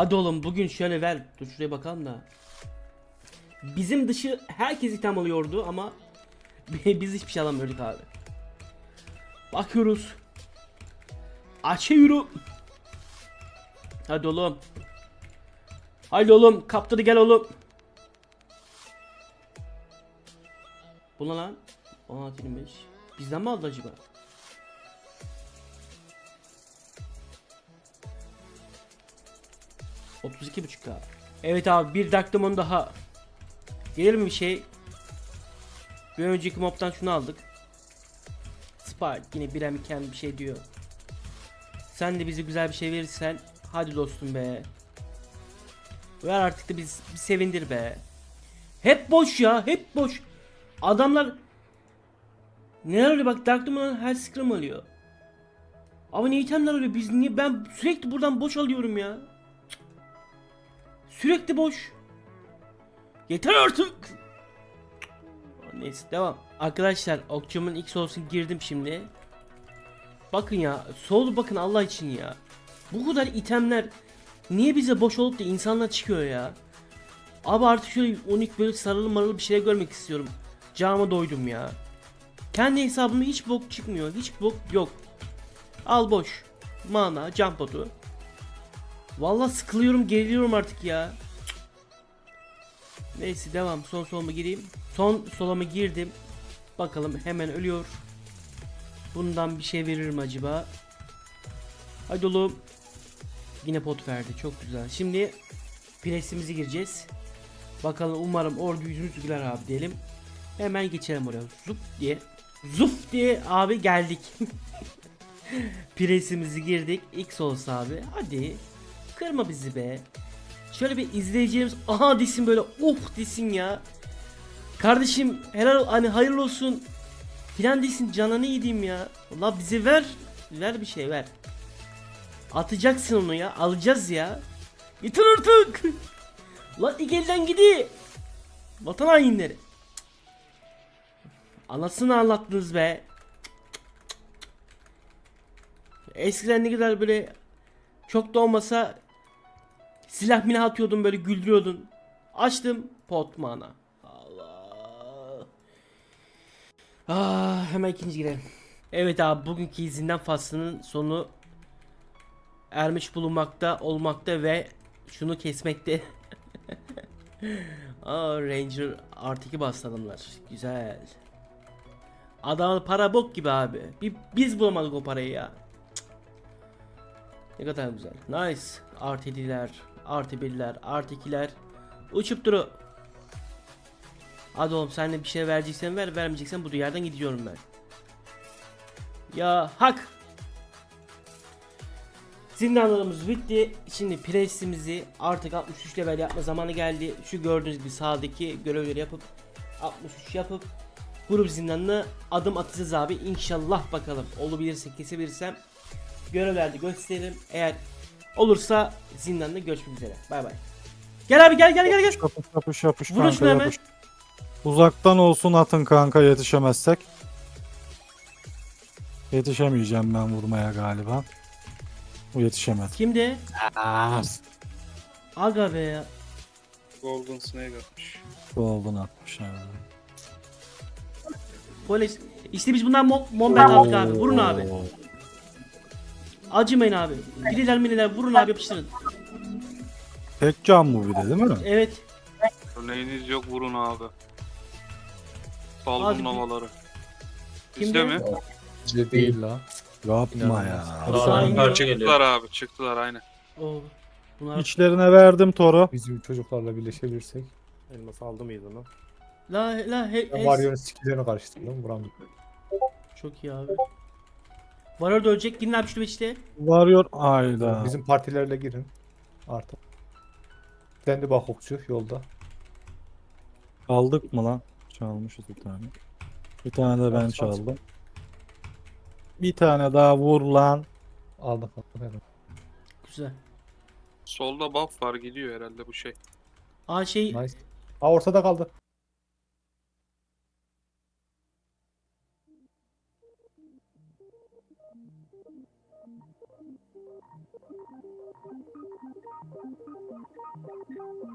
Hadi oğlum bugün şöyle ver. Dur şuraya bakalım da. Bizim dışı herkes item alıyordu ama biz hiçbir şey alamıyorduk abi. Bakıyoruz. Açıyorum. Hadi oğlum. Haydi oğlum kaptırı gel oğlum. Bu ne lan? 16.25. Bizden mi aldı acaba? Otuz buçuk k. Evet abi bir Daktamon daha. Gelir mi bir şey? Bir önceki mobtan şunu aldık. Spark yine bir iken bir şey diyor. Sen de bize güzel bir şey verirsen hadi dostum be. Ver artık da biz bir sevindir be. Hep boş ya, hep boş. Adamlar neler oluyor bak Dark Demon'dan her scrum alıyor. Ama ne itemler oluyor biz niye ben sürekli buradan boş alıyorum ya. Sürekli boş. Yeter artık. Neyse devam. Arkadaşlar okçumun ilk olsun girdim şimdi. Bakın ya sol bakın Allah için ya. Bu kadar itemler niye bize boş olup da insanlar çıkıyor ya. Abi artık şöyle 12 böyle sarılı marılı bir şeyler görmek istiyorum. Cama doydum ya. Kendi hesabımda hiç bok çıkmıyor. Hiç bok yok. Al boş. Mana, cam potu. Vallahi sıkılıyorum, geriliyorum artık ya. Neyse devam. Son soluma gireyim. Son solama girdim. Bakalım hemen ölüyor. Bundan bir şey verir mi acaba? Hadi oğlum. Yine pot verdi. Çok güzel. Şimdi presimizi gireceğiz. Bakalım umarım orada yüzümüz güler abi diyelim. Hemen geçelim oraya. Zup diye. Zuf diye abi geldik. Presimizi girdik. X olsa abi. Hadi. Kırma bizi be. Şöyle bir izleyeceğimiz aha desin böyle of desin ya. Kardeşim helal hani hayırlı olsun. Filan desin canını yediğim ya. Allah bize ver. Ver bir şey ver. Atacaksın onu ya. Alacağız ya. Getir artık. Lan ilk elden gidi. Vatan hainleri. Anasını anlattınız be. Eskiden ne kadar böyle çok da olmasa silah milah atıyordun böyle güldürüyordun. Açtım pot mana. Allah. Ah, hemen ikinci girelim. Evet abi bugünkü izinden faslının sonu ermiş bulunmakta olmakta ve şunu kesmekte. Aa Ranger artı 2 bastadımlar. Güzel. Adam para bok gibi abi. Bir, biz bulamadık o parayı ya. Cık. Ne kadar güzel. Nice. Artı 7'ler, artı 1'ler, artı 2'ler. Uçup duru. Hadi oğlum sen de bir şey vereceksen ver, vermeyeceksen bu yerden gidiyorum ben. Ya hak. Zindanlarımız bitti. Şimdi presimizi artık 63 level yapma zamanı geldi. Şu gördüğünüz gibi sağdaki görevleri yapıp 63 yapıp grup zindanına adım atacağız abi. İnşallah bakalım. Olabilirse kesebilirsem görevlerde gösteririm. Eğer olursa zindanda görüşmek üzere. Bay bay. Gel abi gel gel gel gel. Yapış yapış yapış Vurun kanka şunu hemen. yapış. Uzaktan olsun atın kanka yetişemezsek. Yetişemeyeceğim ben vurmaya galiba. Bu yetişemez. Kimdi? Aga be ya. Golden Snake atmış. Golden atmış yani. Polis. İşte biz bundan mo mombet aldık abi. Vurun abi. Acımayın abi. Biriler miniler vurun abi yapıştırın. Tek can bu bir de değil mi? Evet. Örneğiniz yok vurun abi. Salgın havaları. Kimde? Bizde mi? Bizde değil la. Yapma ya. Sağ- Sağ parça geliyor. Çıktılar abi çıktılar aynen. Oo. Bunlar İçlerine verdim toru. Bizim çocuklarla birleşebilirsek. Elmas aldı mıydı lan? la la he, Ben he- Warrior'ın skill'lerini karıştırdım. Vuramıyorum. Çok iyi abi. Var orada ölecek. Gidin abi şu işte. Varıyor. Ayda. Bizim partilerle girin. Artık. Ben de bak okçu yolda. Çaldık mı lan? Çalmışız bir tane. Bir tane de ben Al, çal. çaldım. Bir tane daha vur lan. Aldım aldım hemen. Güzel. Solda buff var gidiyor herhalde bu şey. Aa şey Nice. Aa ortada kaldı. Tamam.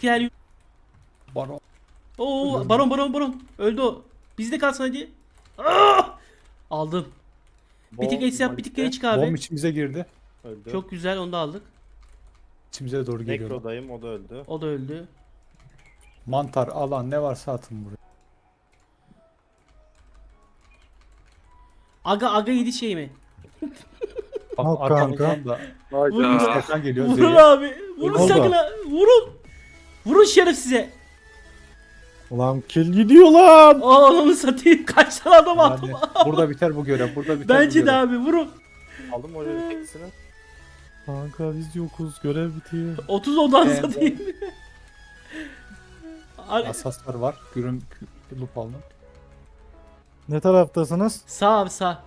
Bizimkiler Bana Oo baron baron baron. Öldü o. Bizde kalsın hadi. Ah! Aldım. Bir tık es yap bir tık geri çık abi. bomb içimize girdi. Öldü. Çok güzel onu da aldık. İçimize doğru geliyor. Nekrodayım o da öldü. O da öldü. Mantar, alan ne varsa atın buraya. Aga aga yedi şey mi? Bak arkamızdan da Vurun, abi. Vurun ha. Vurun. Vurun şerif size. Ulan kill gidiyor lan. Aa onu satayım. Kaç tane adam attım. Yani burada biter bu görev. Burada biter bu Bence de görev. abi vurun. Aldım bir tekisini? Kanka biz yokuz görev bitiyor. 30 odan Evet. satayım. Ay, Asaslar var. Gürün loop aldım. Ne taraftasınız? sağ abi sağ.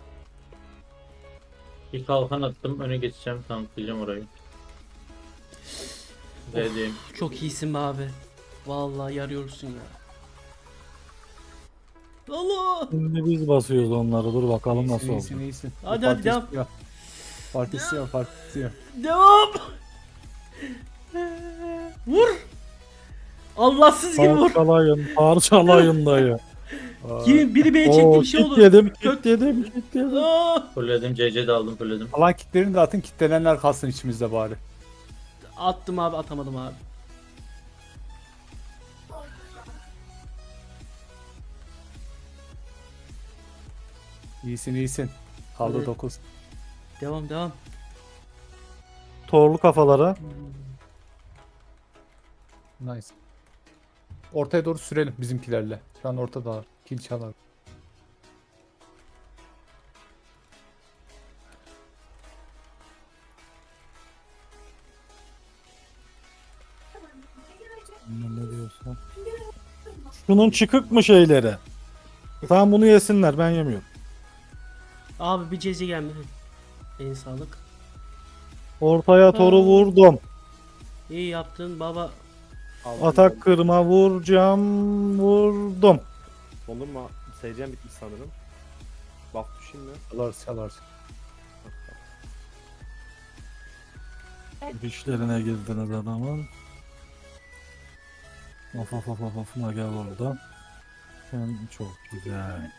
Bir kalkan attım. Öne geçeceğim. Tanklayacağım orayı. Z'deyim. Çok iyisin be abi. Vallahi yarıyorsun ya. Allah. Şimdi biz basıyoruz onları. Dur bakalım nasıl İyisin, oldu. iyisin, iyisin. Hadi, hadi, devam. istiyor. Parti istiyor, parti istiyor. Devam. Vur. Allahsız gibi vur. Parçalayın, parçalayın dayı. Kim biri beni çekti bir şey kit oldu. yedim, Gök- kit yedim, kit yedim. Aa! Fulledim. CC de aldım. Fulledim. Alan kitlerini de atın, kitlenenler kalsın içimizde bari. Attım abi atamadım abi. İyisin, iyisin. Kaldı Evet. 9. Devam devam. Torlu kafalara. Nice. Ortaya doğru sürelim bizimkilerle. Şu an ortada kill çalar. Şunun çıkık mı şeyleri? Tamam bunu yesinler ben yemiyorum. Abi bir cezi gelmedi. En sağlık. Ortaya toru vurdum. İyi yaptın baba. Aldım Atak kırma vuracağım vurdum. Dondurma seyircem bitmiş sanırım. Buff düşeyim mi? Çalarız çalarız. İşlerine girdiniz adamın. Of of of of of gel orada. Sen çok güzel.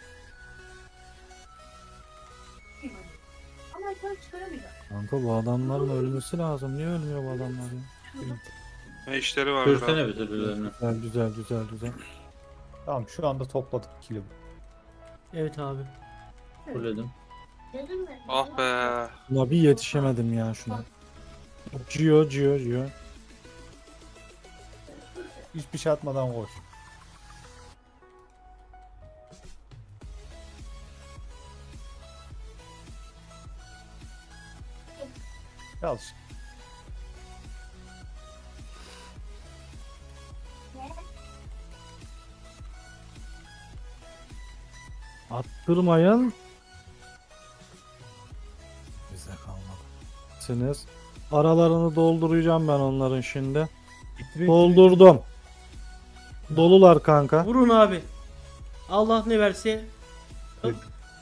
Kanka bu adamların ölmesi lazım. Niye ölmüyor bu adamlar ya? Ne işleri var abi. Sürsene bir türlülerini. Güzel güzel güzel güzel. Tamam şu anda topladık kill'i. Evet abi. Fulledim. Ah be. Buna bir yetişemedim ya şuna. Gio Gio Gio. Hiçbir şey atmadan koş. Al işte. Attırmayın. Bize kalmadı. Siniz. Aralarını dolduracağım ben onların şimdi. Doldurdum. Dolular kanka. Vurun abi. Allah ne verse. Evet.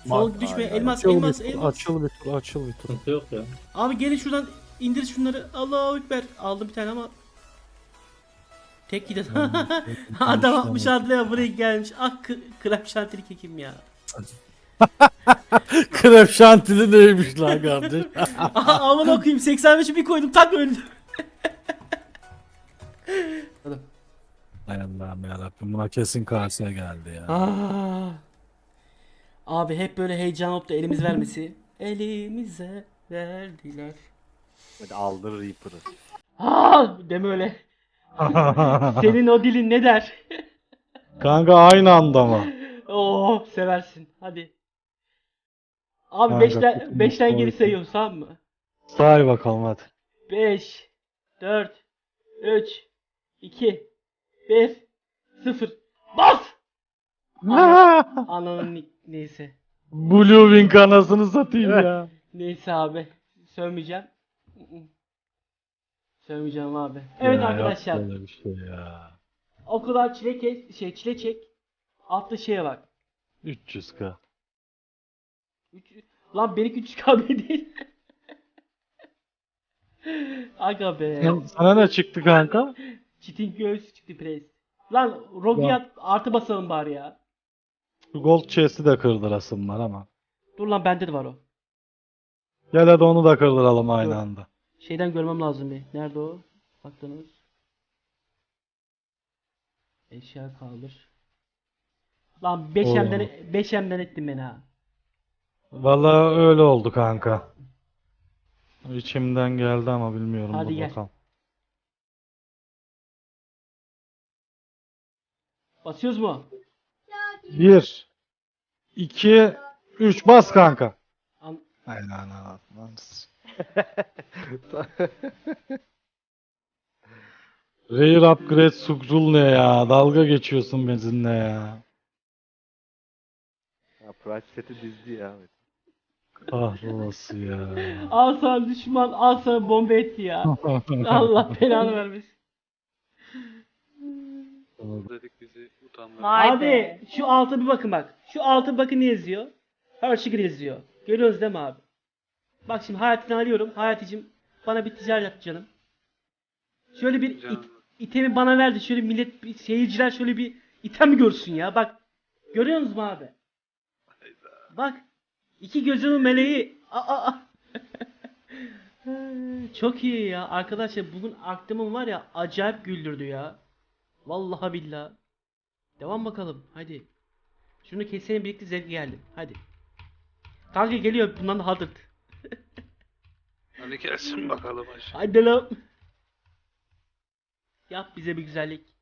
Sol düşme. Aynen. Elmas Açıl bir elmas tur, elmas. açıl bir tur, açıl bir tur. Sıkıntı yok ya. Abi gelin şuradan indir şunları. Allahu ekber. Aldım bir tane ama. Tek giden. Adam 60 adlaya buraya gelmiş. Ah krep şantili kekim ya. Krep şantili neymiş lan kardeş? Aman okuyayım 85'i bir koydum tak öldüm. Hay Allah'ım yarabbim buna kesin kase geldi ya. Aa. Abi hep böyle heyecan olup da elimiz vermesi. Elimize verdiler. Hadi aldır Reaper'ı. Aa deme öyle. Senin o dilin ne der? Kanka aynı anda mı? Oo seversin. Hadi. Abi Kanka, 5'ten kutumuz 5'ten geri sayıyorum tamam mı? Say bakalım hadi. 5 4 3 2 1 0 Bas! Ananın ni- neyse. Blue Wing anasını satayım ya. Neyse abi. Sövmeyeceğim. Sövmeyeceğim abi. Evet Ya, arkadaşlar. bir şey ya. O kadar çile kes, şey çile çek. Altta şeye bak. 300k. Üç, lan benimki 3 KB değil. Aga be. Sen- Sana ne çıktı kanka? Çitin göğsü çıktı pres. Lan Rogiat artı basalım bari ya. Gold chest'i de kırdırasım var ama. Dur lan bende de var o. Gel hadi onu da kırdıralım aynı Dur. anda. Şeyden görmem lazım bir. Nerede o? Baktınız. Eşya kaldır. Lan 5 Oo. emden 5 emden ettin beni ha. Vallahi öyle oldu kanka. İçimden geldi ama bilmiyorum. Hadi dur gel. bakalım. Basıyoruz mu? 1 2 3 bas kanka. An- Aynen aynen. Rare upgrade sukrul ne ya? Dalga geçiyorsun benzinle ya. Ya Price seti dizdi ya. Kahrolası ya. Al sana düşman, al sana bomba etti ya. Allah belanı vermesin. Dedik Vay Abi be. şu alta bir bakın bak. Şu alta bakın ne yazıyor? Hershey yazıyor. Görüyorsunuz değil mi abi? Bak şimdi Hayati'den alıyorum. Hayati'cim bana bir ticaret yap canım. Şöyle bir it, itemi bana verdi. Şöyle millet bir seyirciler şöyle bir item görsün ya. Bak. Görüyorsunuz mu abi? Bak. iki gözümün meleği. Aa, aa. Çok iyi ya. Arkadaşlar bugün aklımın var ya acayip güldürdü ya. Vallahi billahi. Devam bakalım. Hadi. Şunu keselim birlikte zevk geldi. Hadi. Kanka geliyor. Bundan da hazır. Hadi gelsin bakalım hacı. Hadi lan. Yap bize bir güzellik.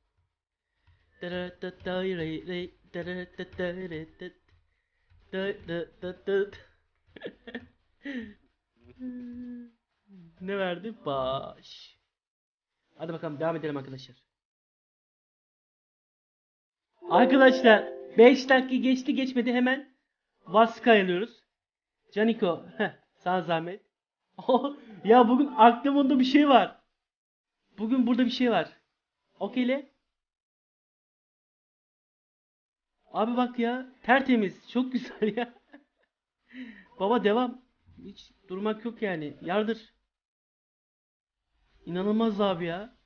ne verdi? Baş. Hadi bakalım devam edelim arkadaşlar. Arkadaşlar 5 dakika geçti geçmedi hemen Vaska alıyoruz. Caniko heh, sana zahmet. ya bugün aklımda bir şey var. Bugün burada bir şey var. Okeyle. Abi bak ya tertemiz çok güzel ya. Baba devam. Hiç durmak yok yani. Yardır. İnanılmaz abi ya.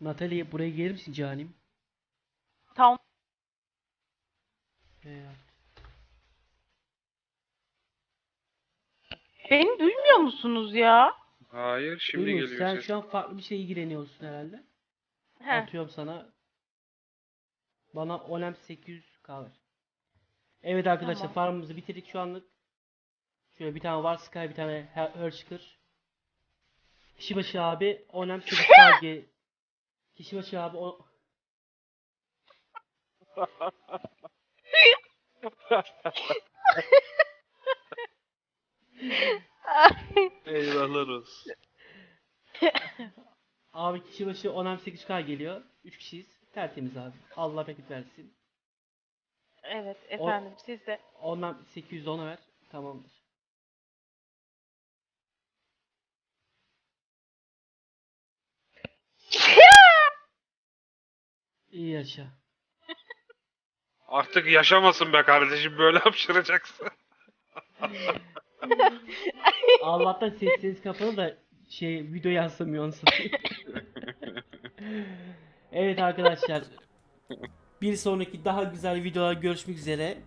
Natalie buraya gelir misin canim? Tamam. Evet. Beni duymuyor musunuz ya? Hayır şimdi Duymuyor, geliyor Sen ses. şu an farklı bir şeye ilgileniyorsun herhalde. He. Atıyorum sana. Bana Olem 800 kalır. Evet arkadaşlar Tamam. farmımızı bitirdik şu anlık. Şöyle bir tane var Sky bir tane Hershker. Kişi başı abi Olem 8 kalge. Kişi başı abi o... Eyvallah olsun. Abi kişi başı Olem 8K geliyor. 3 kişiyiz. Tertemiz abi. Allah bereket versin. evet efendim siz de. Ondan 800 de ona ver. Tamamdır. İyi yaşa. Artık yaşamasın be kardeşim böyle hapşıracaksın. Allah'tan sesiniz kapalı da şey video yansımıyor satayım. evet arkadaşlar. Bir sonraki daha güzel videolar görüşmek üzere.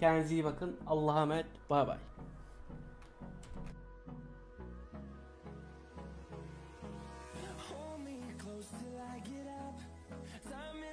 Kendinize iyi bakın. Allah'a emanet. Bay bay.